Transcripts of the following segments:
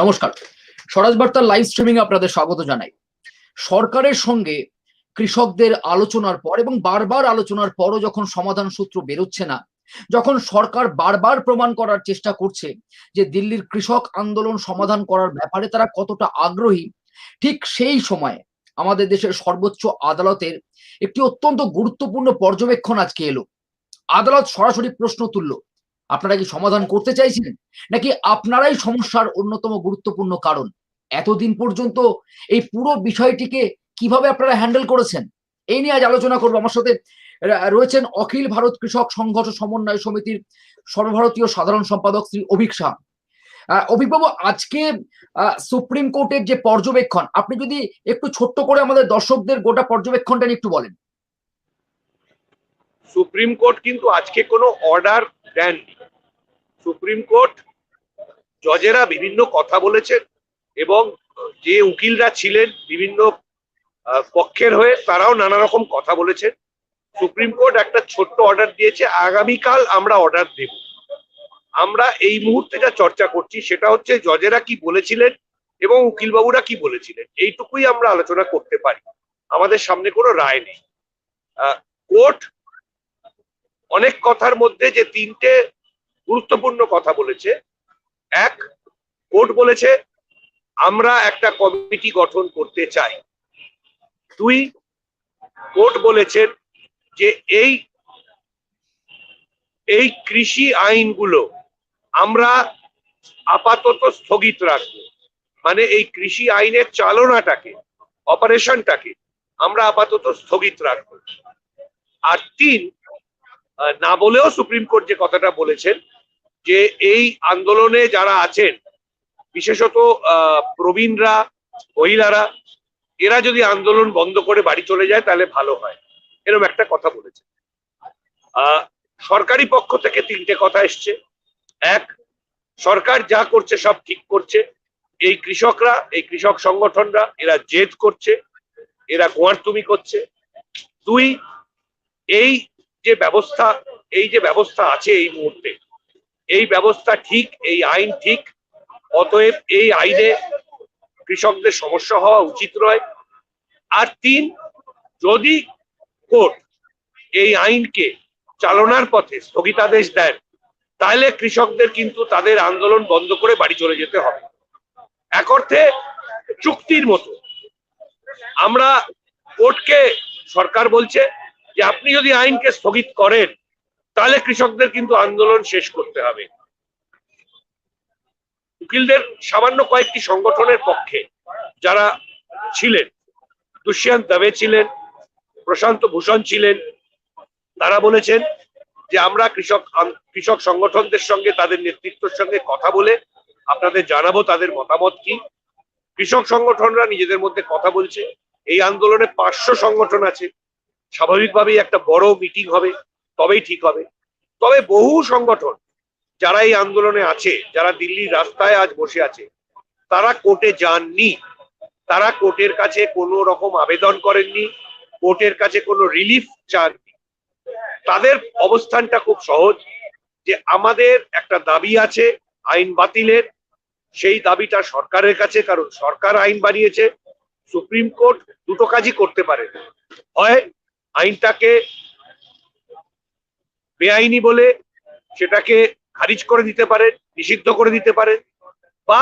নমস্কার। স্বরাজ বার্তার live streaming আপনাদের স্বাগত জানাই। সরকারের সঙ্গে কৃষকদের আলোচনার পর এবং বারবার আলোচনার পরও যখন সমাধান সূত্র বেরোচ্ছে না, যখন সরকার বারবার প্রমাণ করার চেষ্টা করছে যে দিল্লির কৃষক আন্দোলন সমাধান করার ব্যাপারে তারা কতটা আগ্রহী, ঠিক সেই সময়ে আমাদের দেশের সর্বোচ্চ আদালতের একটি অত্যন্ত গুরুত্বপূর্ণ পর্যবেক্ষণ আজকে এলো। আদালত সরাসরি প্রশ্ন তুলল আপনারা কি সমাধান করতে চাইছেন? নাকি আপনারাই সমস্যার অন্যতম গুরুত্বপূর্ণ কারণ? এতদিন পর্যন্ত এই পুরো বিষয়টিকে কীভাবে আপনারা হ্যান্ডেল করেছেন? এই নিয়ে আজ আলোচনা করব। আমার সাথে রয়েছেন অখিল ভারত কৃষক সংঘর্ষ সমন্বয় সমিতির সর্বভারতীয় সাধারণ সম্পাদক শ্রী অভিক শাহ। অভিকবাবু, আজকে সুপ্রিম কোর্টের যে পর্যবেক্ষণ, আপনি যদি একটু ছোট্ট করে আমাদের দর্শকদের গোটা পর্যবেক্ষণটা একটু বলেন। সুপ্রিম কোর্ট কিন্তু আজকে কোনো অর্ডার দেননি। সুপ্রিম কোর্ট জজেরা বিভিন্ন কথা বলেছেন এবং যে উকিলরা ছিলেন বিভিন্ন পক্ষের হয়ে তারাও নানা রকম কথা বলেছেন। সুপ্রিম কোর্ট একটা ছোট্ট অর্ডার দিয়েছে, আগামীকাল আমরা অর্ডার দেব। আমরা এই মুহূর্তে যা চর্চা করছি সেটা হচ্ছে জজেরা কি বলেছিলেন এবং উকিলবাবুরা কি বলেছিলেন। এইটুকুই আমরা আলোচনা করতে পারি। আমাদের সামনে কোনো রায় নেই। কোর্ট অনেক কথার মধ্যে যে তিনটে গুরুত্বপূর্ণ কথা বলেছে। এক, কোর্ট বলেছে, আমরা একটা কমিটি গঠন করতে চাই। দুই, কোর্ট বলেছেন যে এই এই কৃষি আইনগুলো আমরা আপাতত স্থগিত রাখব। মানে এই কৃষি আইনের চালনাটাকে, অপারেশনটাকে আমরা আপাতত স্থগিত রাখব। আর তিন না বলেও সুপ্রিম কোর্ট যে কথাটা বলেছেন, যে এই আন্দোলনে যারা আছেন, বিশেষত প্রবীণরা, মহিলারা, এরা যদি আন্দোলন বন্ধ করে বাড়ি চলে যায়, তাহলে ভালো হয়। এরকম একটা কথা বলেছে সরকারি পক্ষ থেকে তিনটে কথা এসছে। এক, সরকার যা করছে সব ঠিক করছে। এই কৃষকরা, এই কৃষক সংগঠনরা, এরা জেদ করছে। এরা গোয়ারতুমি করছে। দুই, এই যে ব্যবস্থা, এই যে ব্যবস্থা আছে এই মুহূর্তে, এই ব্যবস্থা ঠিক, এই আইন ঠিক, অতএব এই আইনে কৃষকদের সমস্যা হওয়া উচিত নয়। আর তিন, যদি কোর্ট এই আইনকে চালনার পথে স্থগিতাদেশ দেন, তাহলে কৃষকদের কিন্তু তাদের আন্দোলন বন্ধ করে বাড়ি চলে যেতে হবে। এক অর্থে, চুক্তির মতো। আমরা কোর্টকে সরকার বলছে যে আপনি যদি আইনকে স্থগিত করেন, তাহলে কৃষকদের কিন্তু আন্দোলন শেষ করতে হবে। উকিলদের সামান্য কয়েকটি সংগঠনের পক্ষে যারা ছিলেন, দুষ্যন্ত দবে ছিলেন, প্রশান্ত ভূষণ ছিলেন, তারা বলেছেন যে আমরা কৃষক কৃষক সংগঠনদের সঙ্গে, তাদের নেতৃত্বের সঙ্গে কথা বলে আপনাদের জানাব তাদের মতামত কি। কৃষক সংগঠনরা নিজেদের মধ্যে কথা বলছে। এই আন্দোলনে পাঁচশো সংগঠন আছে। স্বাভাবিকভাবেই একটা বড় মিটিং হবে, তবেই ঠিক হবে। তবে বহু সংগঠন যারা এই আন্দোলনে আছে, যারা দিল্লির রাস্তায় আজ বসে আছে, তারা কোর্টে যাননি। তারা কোর্টের কাছে কোনো রকম আবেদন করেননি, কোর্টের কাছে কোনো রিলিফ চাননি। তাদের অবস্থানটা খুব সহজ, যে আমাদের একটা দাবি আছে আইন বাতিলের, সেই দাবিটা সরকারের কাছে, কারণ সরকার আইন বানিয়েছে, সুপ্রিম কোর্ট দুটো কাজই করতে পারে। হয় আইনটাকে বেআইনি বলে সেটাকে খারিজ করে দিতে পারে, নিষিদ্ধ করে দিতে পারে বা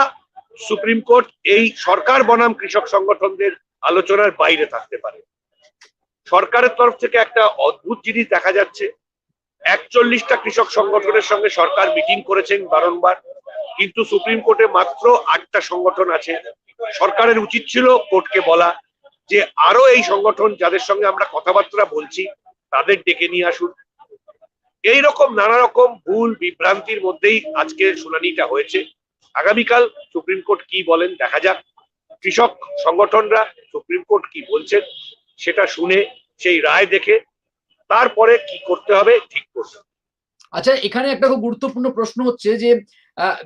সুপ্রিম কোর্ট এই সরকার বনাম কৃষক সংগঠনদের আলোচনার বাইরে থাকতে পারে। সরকারের তরফ থেকে একটা অদ্ভুত জিনিস দেখা যাচ্ছে। একচল্লিশটা কৃষক সংগঠনের সঙ্গে সরকার মিটিং করেছেন বারংবার, কিন্তু সুপ্রিম কোর্টে মাত্র আটটা সংগঠন আছে। সরকারের উচিত ছিল কোর্টকে বলা যে আরও এই সংগঠন যাদের সঙ্গে আমরা কথাবার্তা বলছি, তাদের ডেকে নিয়ে আসুন। এই রকম নানা রকম ভুল বিভ্রান্তির মধ্যেই আজকে শুনানিটা হয়েছে। আগামীকাল সুপ্রিম কোর্ট কি বলেন দেখা যাক। কৃষক সংগঠনরা সুপ্রিম কোর্ট কি বলছেন সেটা শুনে, সেই রায় দেখে তারপরে কি করতে হবে ঠিক করবে আচ্ছা এখানে একটা খুব গুরুত্বপূর্ণ প্রশ্ন হচ্ছে যে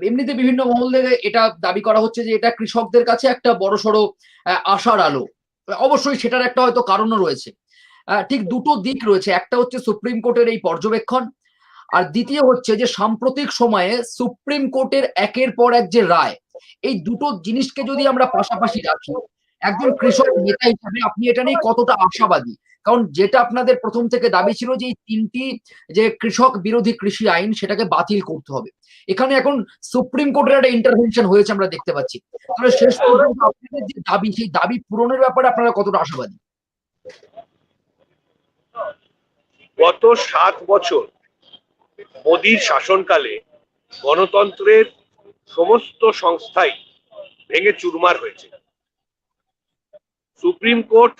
এমনিতে বিভিন্ন মহল থেকে এটা দাবি করা হচ্ছে যে এটা কৃষকদের কাছে একটা বড়সড় আশার আলো। অবশ্যই সেটার একটা হয়তো কারণও রয়েছে। ঠিক দুটো দিক রয়েছে। একটা হচ্ছে সুপ্রিম কোর্টের এই পর্যবেক্ষণ, আর দ্বিতীয় হচ্ছে যে সাম্প্রতিক সময়ে সুপ্রিম কোর্টের একের পর এক যে রায়, এই দুটো জিনিসকে যদি আমরা পাশাপাশি রাখি, একজন কৃষক নেতা হিসাবে আপনি এটা নিয়ে কতটা আশাবাদী? কারণ যেটা আপনাদের প্রথম থেকে দাবি ছিল যে এই তিনটি যে কৃষক বিরোধী কৃষি আইন সেটাকে বাতিল করতে হবে। এখানে এখন সুপ্রিম কোর্টের একটা ইন্টারভেনশন হয়েছে আমরা দেখতে পাচ্ছি। তাহলে শেষ পর্যন্ত আপনাদের যে দাবি, সেই দাবি পূরণের ব্যাপারে আপনারা কতটা আশাবাদী? গত সাত বছর মোদীর শাসনকালে গণতন্ত্রের সমস্ত সংস্থাই ভেঙে চুরমার হয়েছে। সুপ্রিম কোর্ট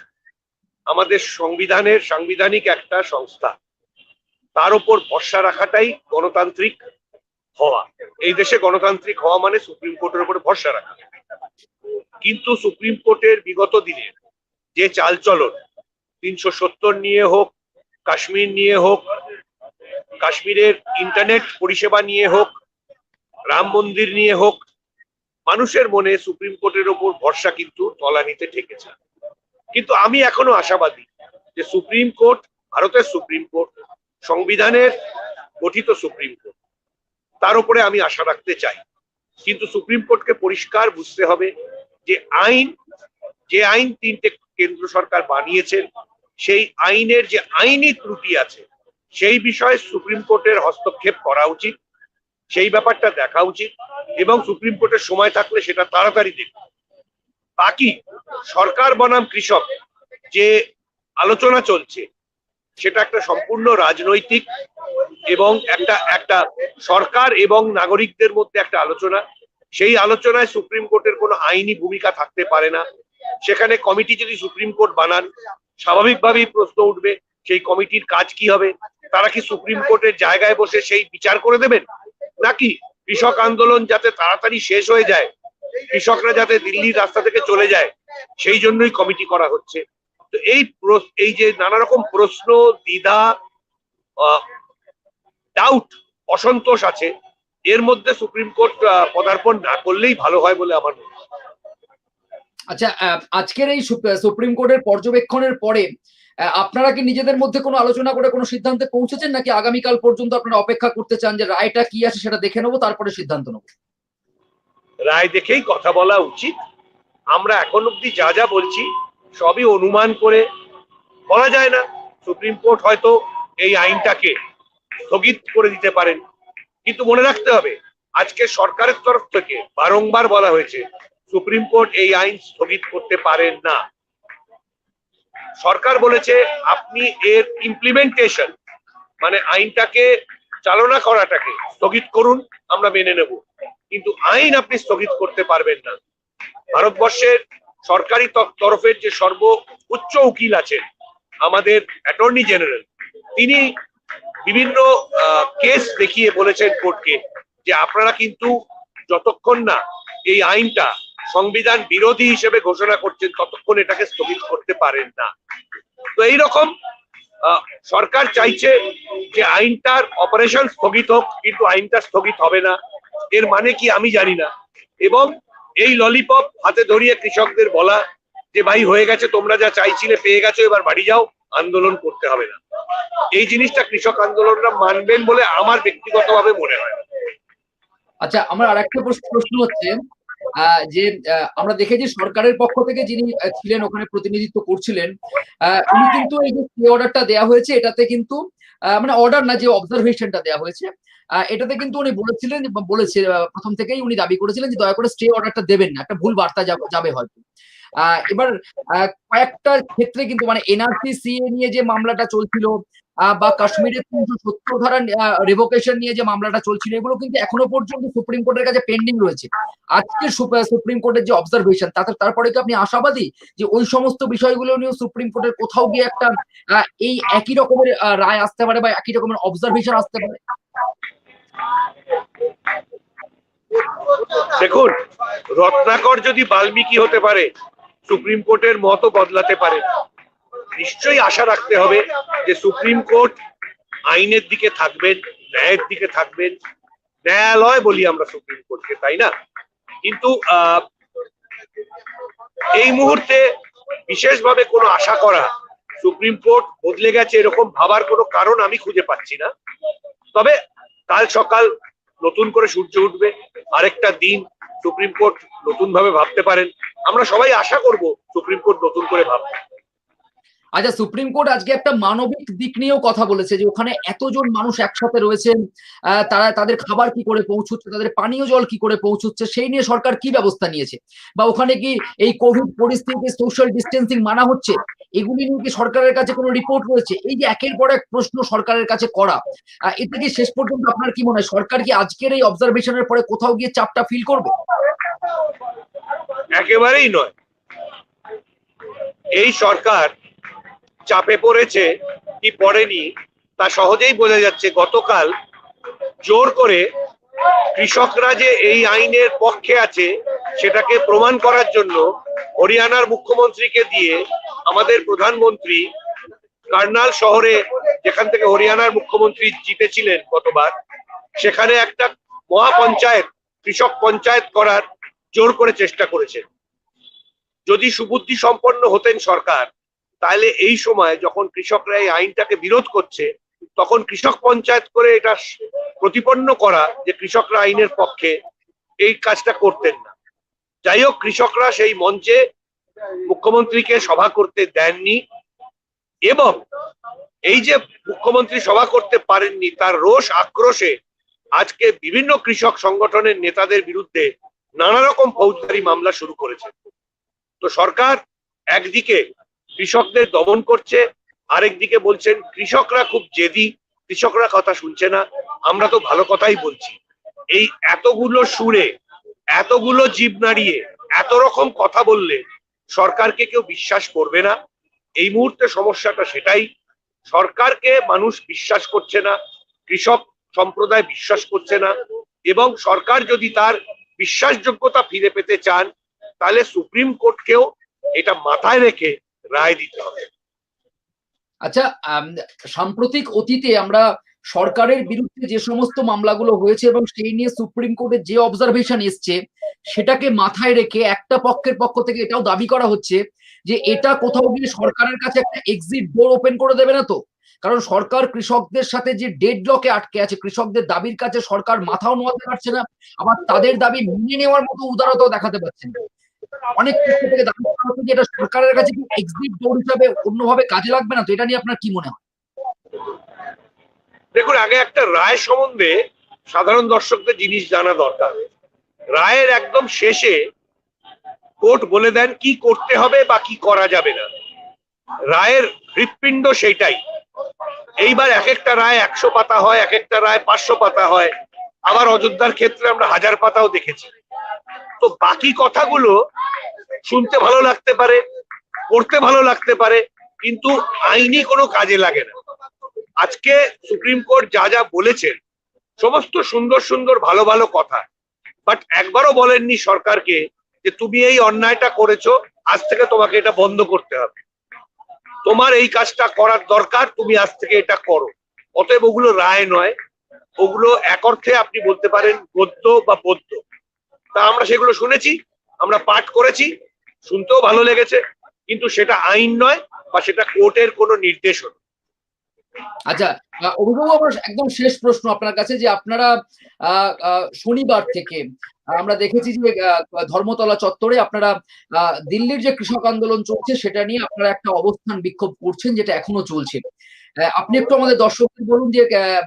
আমাদের সংবিধানের সাংবিধানিক একটা সংস্থা। তার উপর ভরসা রাখাটাই গণতান্ত্রিক হওয়া। এই দেশে গণতান্ত্রিক হওয়া মানে সুপ্রিম কোর্টের উপরে ভরসা রাখা। কিন্তু সুপ্রিম কোর্টের বিগত দিনের যে চালচলন, তিনশো সত্তর নিয়ে হোক, কাশ্মীর নিয়ে হোক, কাশ্মীরের ইন্টারনেট পরিষেবা নিয়ে হোক, রাম মন্দির নিয়ে হোক, মানুষের মনে সুপ্রিম কোর্টের ওপর ভরসা কিন্তু তলানিতে ঠেকেছে। কিন্তু আমি এখনও আশাবাদী যে সুপ্রিম কোর্ট, ভারতের সুপ্রিম কোর্ট, সংবিধানের গঠিত সুপ্রিম কোর্ট, তার উপরে আমি আশা রাখতে চাই। কিন্তু সুপ্রিম কোর্টকে পরিষ্কার বুঝতে হবে যে আইন যে আইন তিনটে কেন্দ্র সরকার বানিয়েছেন, সেই আইনের যে আইনি ত্রুটি আছে, সেই বিষয়ে সুপ্রিম কোর্টের হস্তক্ষেপ করা উচিত, সেই ব্যাপারটা দেখা উচিত এবং সুপ্রিম কোর্টের সময় থাকলে সেটা তাড়াতাড়ি দেখবে বাকি সরকার বনাম কৃষক যে আলোচনা চলছে, সেটা একটা সম্পূর্ণ রাজনৈতিক এবং একটা একটা সরকার এবং নাগরিকদের মধ্যে একটা আলোচনা। সেই আলোচনায় সুপ্রিম কোর্টের কোনো আইনি ভূমিকা থাকতে পারে না। সেখানে কমিটি যদি সুপ্রিম কোর্ট বানান, স্বাভাবিকভাবেই প্রশ্ন উঠবে, সেই কমিটির কাজ কি হবে? তারা কি সুপ্রিম কোর্টের জায়গায় বসে সেই বিচার করে দেবেন? নাকি কৃষক আন্দোলন যাতে তাড়াতাড়ি শেষ হয়ে যায় কৃষকরা যাতে দিল্লির রাস্তা থেকে চলে যায়, সেই জন্যই কমিটি করা হচ্ছে। তো এই এই যে নানা রকম প্রশ্ন, দ্বিধা ডাউট অসন্তোষ আছে, এর মধ্যে সুপ্রিম কোর্ট পদার্পণ না করলেই ভালো হয় বলে আমার মনে হয়। আচ্ছা আজকের এই সুপ্রিম কোর্টের পর্যবেক্ষণের পরে আপনারা কি নিজেদের মধ্যে কোনো আলোচনা করে কোনো সিদ্ধান্তে পৌঁছেছেন, নাকি আগামীকাল পর্যন্ত আপনারা অপেক্ষা করতে চান যে রায়টা কি আছে সেটা দেখে নেব, তারপরে সিদ্ধান্ত নেব? রায় দেখেই কথা বলা উচিত। আমরা এখন অব্দি যা যা বলছি, সবই অনুমান করে বলা যায় না। সুপ্রিম কোর্ট হয়তো এই আইনটাকে স্থগিত করে দিতে পারেন। কিন্তু মনে রাখতে হবে, আজকে সরকারের তরফ থেকে বারংবার বলা হয়েছে, সুপ্রিম কোর্ট এই আইন স্থগিত করতে পারেন না। সরকার বলেছে, আপনি এর ইমপ্লিমেন্টেশন মানে আইনটাকে চালনা করাটাকে স্থগিত করুন, আমরা মেনে নেব। কিন্তু আইন আপনি স্থগিত করতে পারবেন না। ভারতবর্ষের সরকারি তরফের যে সর্ব উচ্চ উকিল আছেন, আমাদের অ্যাটর্নি জেনারেল, তিনি বিভিন্ন কেস দেখিয়ে বলেছেন কোর্টকে যে আপনারা কিন্তু যতক্ষণ না এই আইনটা সংবিধান বিরোধী হিসেবে ঘোষণা করছেন, ততক্ষণ এটাকে স্থগিত করতে পারেন না। তো এইরকম সরকার চাইছে যে আইনটার অপারেশন স্থগিত হোক, কিন্তু আইনটা স্থগিত হবে না। এর মানে কি আমি জানি না। এবং এই ললিপপ হাতে ধরিয়ে কৃষকদের বলা যে, ভাই, হয়ে গেছে, তোমরা যা চাইছিলে পেয়ে গেছো, এবার বাড়ি যাও, আন্দোলন করতে হবে না। এই জিনিসটা কৃষক আন্দোলনরা মানবেন বলে আমার ব্যক্তিগতভাবে মনে হয়। আচ্ছা আমার আরেকটা প্রশ্ন প্রশ্ন হচ্ছে যে আমরা দেখেছি সরকারের পক্ষ থেকে যিনি ছিলেন, ওখানে প্রতিনিধিত্ব করছিলেন উনি কিন্তু এই যে অর্ডারটা দেওয়া হয়েছে, এটাতে কিন্তু মানে অর্ডার না, যে অবজারভেশনটা দেওয়া হয়েছে এটাতে কিন্তু উনি বলেছিলেন বলেছে প্রথম থেকেই উনি দাবি করেছিলেন যে দয়া করে স্টে অর্ডারটা দেবেন না, একটা ভুল বার্তা যাবে- হয়তো। এবার কয়েকটা ক্ষেত্রে কিন্তু মানে এনআরসি সিএ নিয়ে যে মামলাটা চলছিল বা কাশ্মীরের তিনশো সত্তর ধারা রেভোকেশন নিয়ে যে মামলাটা চলছিল, এগুলো কিন্তু এখনও পর্যন্ত সুপ্রিম কোর্টের কাছে পেন্ডিং রয়েছে। আজকে সুপ্রিম কোর্টের যে অবজারভেশন তাতে, তারপরে কি আপনি আশাবাদী যে ওই সমস্ত বিষয়গুলো নিয়েও সুপ্রিম কোর্টের কোথাও গিয়ে একটা এই একই রকমের রায় আসতে পারে বা একই রকমের অবজারভেশন আসতে পারে? দেখুন, রত্নাকর যদি বাল্মীকি হতে পারে, সুপ্রিম কোর্টের মতো বদলাতে পারে। নিশ্চয়ই আশা রাখতে হবে যে সুপ্রিম কোর্ট আইনের দিকে থাকবেন, ন্যায়ের দিকে থাকবেন। ন্যায়ালয় বলি আমরা সুপ্রিম কোর্টকে, তাই না? কিন্তু এই মুহূর্তে বিশেষভাবে কোনো আশা করা সুপ্রিম কোর্ট বদলে গেছে এরকম ভাবার কোনো কারণ আমি খুঁজে পাচ্ছি না। তবে কাল সকাল নতুন করে সূর্য উঠবে, আরেকটা দিন সুপ্রিম কোর্ট নতুন ভাবে ভাবতে পারেন। আমরা সবাই আশা করব সুপ্রিম কোর্ট নতুন করে ভাববে। আচ্ছা সুপ্রিম কোর্ট আজকে একটা মানবিক দিক নিয়েও কথা বলেছে যে ওখানে এতজন মানুষ একসাথে রয়েছেন তারা তাদের খাবার কি করে পৌঁছচ্ছে, তাদের পানীয় জল কি করে পৌঁছচ্ছে, সেই নিয়ে সরকার কি ব্যবস্থা নিয়েছে? বা ওখানে কি এই কোভিড পরিস্থিতিতে সোশ্যাল ডিস্টেন্সিং মানা হচ্ছে? এগুলি নিয়ে কি সরকারের কাছে কোনো রিপোর্ট রয়েছে? এই যে একের পর এক প্রশ্ন সরকারের কাছে করা এতে কি শেষ পর্যন্ত আপনার কি মনে হয়? সরকার কি আজকের এই অবজারভেশনের পরে কোথাও গিয়ে চাপটা ফিল করবে? একেবারেই নয়। এই সরকার চাপে পড়েছে, কি পড়েনি, তা সহজেই বোঝা যাচ্ছে গতকাল জোর করে কৃষকরা যে এই আইনের পক্ষে আছে, সেটাকে প্রমাণ করার জন্য হরিয়ানার মুখ্যমন্ত্রীকে দিয়ে আমাদের প্রধানমন্ত্রী কার্নাল শহরে, যেখান থেকে হরিয়ানার মুখ্যমন্ত্রী জিতেছিলেন গতবার, সেখানে একটা মহাপঞ্চায়েত, কৃষক পঞ্চায়েত করার জোর করে চেষ্টা করেছেন যদি সুবুদ্ধি সম্পন্ন হতেন সরকার তাহলে এই সময় যখন কৃষকরা এই আইনটাকে বিরোধ করছে, তখন কৃষক পঞ্চায়েত করে এটা প্রতিপন্ন করা যে কৃষকরা আইনের পক্ষে এই কাজটা করতেন না। যাই হোক, কৃষকরা সেই মঞ্চে মুখ্যমন্ত্রীকে সভা করতে দেননি এবং এই যে মুখ্যমন্ত্রী সভা করতে পারেননি, তার রোষ আক্রোশে আজকে বিভিন্ন কৃষক সংগঠনের নেতাদের বিরুদ্ধে নানা রকম ফৌজদারি মামলা শুরু করেছে। তো সরকার একদিকে কৃষকদের দমন করছে। আরেকদিকে বলছেন, কৃষকরা খুব জেদি, কৃষকরা কথা শুনছে না, আমরা তো ভালো কথাই বলছি। এই এতগুলো সুরে, এতগুলো জীব নাড়িয়ে, এত রকম কথা বললে সরকারকে কেউ বিশ্বাস করবে না। এই মুহূর্তে সমস্যাটা সেটাই, সরকারকে মানুষ বিশ্বাস করছে না, কৃষক সম্প্রদায় বিশ্বাস করছে না, এবং সরকার যদি তার বিশ্বাসযোগ্যতা ফিরে পেতে চান, তাহলে সুপ্রিম কোর্টকেও এটা মাথায় রেখে রায় দিতে হবে। আচ্ছা সাম্প্রতিক অতীতে আমরা সরকারের বিরুদ্ধে যে সমস্ত মামলাগুলো হয়েছে এবং সেই নিয়ে সুপ্রিম কোর্টের যে অবজারভেশন এসছে, সেটাকে মাথায় রেখে একটা পক্ষের পক্ষ থেকে এটাও দাবি করা হচ্ছে যে এটা কোথাও গিয়ে সরকারের কাছে একটা এক্সিট ডোর ওপেন করে দেবে না তো? কারণ সরকার কৃষকদের সাথে যে ডেড লকে আটকে আছে, কৃষকদের দাবির কাছে সরকার মাথাও নোয়াতে পারছে না, আবার তাদের দাবি মেনে নেওয়ার মতো উদারতাও দেখাতে পারছে না। অনেক পক্ষ থেকে দাবি করা হচ্ছে যে এটা সরকারের কাছে কি এক্সিট ডোর হিসাবে অন্যভাবে কাজে লাগবে না? তো এটা নিয়ে আপনার কি মনে হয়? দেখুন, আগে একটা রায় সম্বন্ধে সাধারণ দর্শকদের জিনিস জানা দরকার। রায়ের একদম শেষে কোর্ট বলে দেন কি করতে হবে বা কি করা যাবে না। রায়ের হৃৎপিণ্ড সেইটাই। এইবার এক একটা রায় একশো পাতা হয় এক একটা রায় পাঁচশো পাতা হয়। আবার অযোধ্যার ক্ষেত্রে আমরা হাজার পাতাও দেখেছি। তো বাকি কথাগুলো শুনতে ভালো লাগতে পারে, পড়তে ভালো লাগতে পারে, কিন্তু আইনি কোনো কাজে লাগে না। আজকে সুপ্রিম কোর্ট যা যা বলেছেন, সমস্ত সুন্দর সুন্দর ভালো ভালো কথা। বাট একবারও বলেননি সরকারকে যে তুমি এই অন্যায়টা করেছ, আজ থেকে তোমাকে এটা বন্ধ করতে হবে। তোমার এই কাজটা করার দরকার, তুমি আজ থেকে এটা করো। অতএব ওগুলো রায় নয়, ওগুলো এক অর্থে আপনি বলতে পারেন গদ্য বা পদ্য তা আমরা সেগুলো শুনেছি, আমরা পাঠ করেছি, শুনতেও ভালো লেগেছে, কিন্তু সেটা আইন নয় বা সেটা কোর্টের কোনো নির্দেশনা। আচ্ছা অভিভাবক, আমার একদম শেষ প্রশ্ন আপনার কাছে যে আপনারা শনিবার থেকে আমরা দেখেছি যে ধর্মতলা চত্বরে আপনারা দিল্লির যে কৃষক আন্দোলন চলছে সেটা নিয়ে আপনারা একটা অবস্থান বিক্ষোভ করছেন যেটা এখনও চলছে। আপনি একটু আমাদের দর্শকদের বলুন যে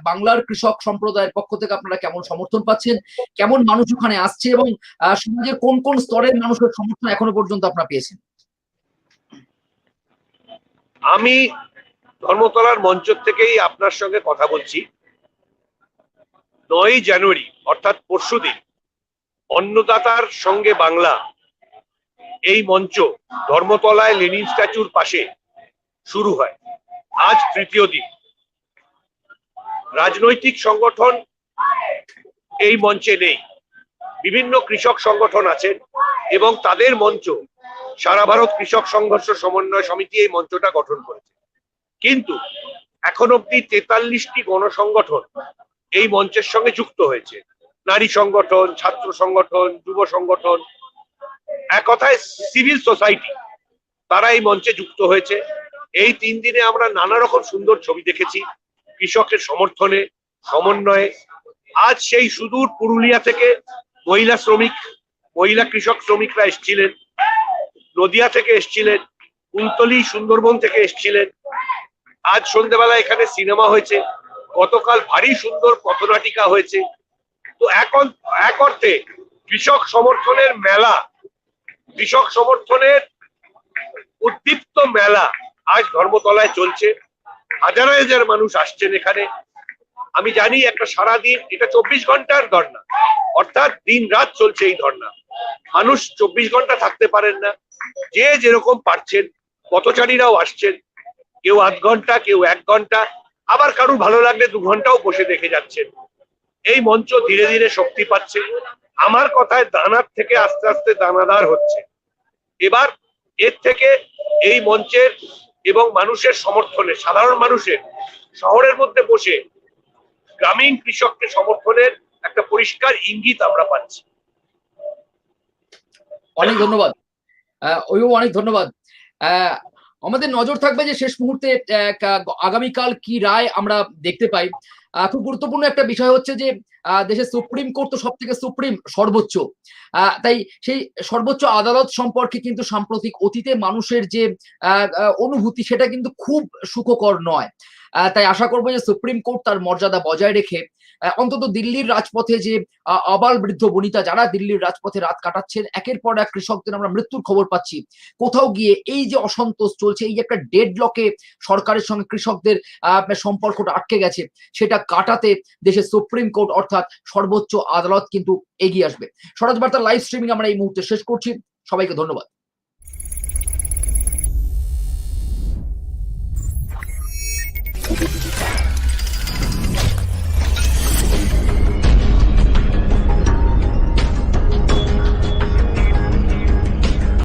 বাংলার কৃষক সম্প্রদায়ের পক্ষ থেকে আপনারা কেমন সমর্থন পাচ্ছেন? কেমন মানুষ ওখানে আসছে এবং সমাজের কোন কোন স্তরের মানুষের সমর্থন এখনও পর্যন্ত আপনারা পেয়েছেন? আমি ধর্মতলার মঞ্চ থেকেই আপনার সঙ্গে কথা বলছি। নয়ই জানুয়ারি, অর্থাৎ পরশুদিন অন্নদাতার সঙ্গে বাংলা, এই মঞ্চ ধর্মতলায় লেনিন স্ট্যাচুর পাশে শুরু হয়। আজ তৃতীয় দিন। রাজনৈতিক সংগঠন এই মঞ্চে নেই। বিভিন্ন কৃষক সংগঠন আছেন এবং তাদের মঞ্চ সারা ভারত কৃষক সংঘর্ষ সমন্বয় সমিতি এই মঞ্চটা গঠন করেছে। কিন্তু এখন অব্দি তেতাল্লিশটি গণসংগঠন এই মঞ্চের সঙ্গে যুক্ত হয়েছে। নারী সংগঠন, ছাত্র সংগঠন, যুব সংগঠন। এক কথায় সিভিল সোসাইটি তারা এই মঞ্চে যুক্ত হয়েছে। এই তিন দিনে আমরা নানা রকম সুন্দর ছবি দেখেছি, কৃষকের সমর্থনে, সমন্বয়ে। আজ সেই সুদূর পুরুলিয়া থেকে মহিলা শ্রমিক, মহিলা কৃষক শ্রমিকরা এসছিলেন, নদিয়া থেকে এসছিলেন কুলতলি সুন্দরবন থেকে এসছিলেন। আজ সন্ধ্যেবেলা এখানে সিনেমা হয়েছে, গতকাল ভারী সুন্দর পথনাটিকা হয়েছে। তো এখন, এক অর্থে কৃষক সমর্থনের মেলা, কৃষক সমর্থনের উদ্দীপ্ত মেলা আজ ধর্মতলায় চলছে। হাজার হাজার মানুষ আসছেন এখানে। আমি জানি একটা সারাদিন, এটা চব্বিশ ঘণ্টার ধর্না অর্থাৎ দিন রাত চলছে এই ধর্না মানুষ চব্বিশ ঘণ্টা থাকতে পারেন না। যে যেরকম পারছেন, পথচারীরাও আসছেন। কেউ আধ ঘণ্টা, কেউ এক ঘণ্টা। আবার কারুর ভালো লাগলে দু ঘন্টাও বসে দেখে যাচ্ছেন। এই মঞ্চ ধীরে ধীরে শক্তি পাচ্ছে। আমার কথায় দানার থেকে আস্তে আস্তে দানাদার হচ্ছে। এবার এর থেকে এই মঞ্চের এবং মানুষের সমর্থনে, সাধারণ মানুষের শহরের মধ্যে বসে গ্রামীণ কৃষককে সমর্থনের একটা পরিষ্কার ইঙ্গিত আমরা পাচ্ছি। অনেক ধন্যবাদ। অনেক ধন্যবাদ। আমাদের নজর থাকবে যে শেষ মুহূর্তে আগামীকাল কি রায় আমরা দেখতে পাই। খুব গুরুত্বপূর্ণ একটা বিষয় হচ্ছে যে দেশের সুপ্রিম কোর্ট তো সব থেকে সুপ্রিম, সর্বোচ্চ। তাই সেই সর্বোচ্চ আদালত সম্পর্কে কিন্তু সাম্প্রতিক অতীতে মানুষের যে অনুভূতি সেটা কিন্তু খুব সুখকর নয়। তাই আশা করব যে সুপ্রিম কোর্ট তার মর্যাদা বজায় রেখে অন্তত দিল্লির রাজপথে যে আবাল বৃদ্ধ বনিতা যারা দিল্লির রাজপথে রাত কাটাচ্ছেন, একের পর এক কৃষকদের আমরা মৃত্যুর খবর পাচ্ছি। কোথাও গিয়ে এই যে অসন্তোষ চলছে, এই যে একটা ডেড লকে সরকারের সঙ্গে কৃষকদের সম্পর্কটা আটকে গেছে, সেটা কাটাতে দেশের সুপ্রিম কোর্ট অর্থাৎ সর্বোচ্চ আদালত কিন্তু এগিয়ে আসবে। স্বরাজ বার্তা লাইভ স্ট্রিমিং আমরা এই মুহূর্তে শেষ করছি। সবাইকে ধন্যবাদ।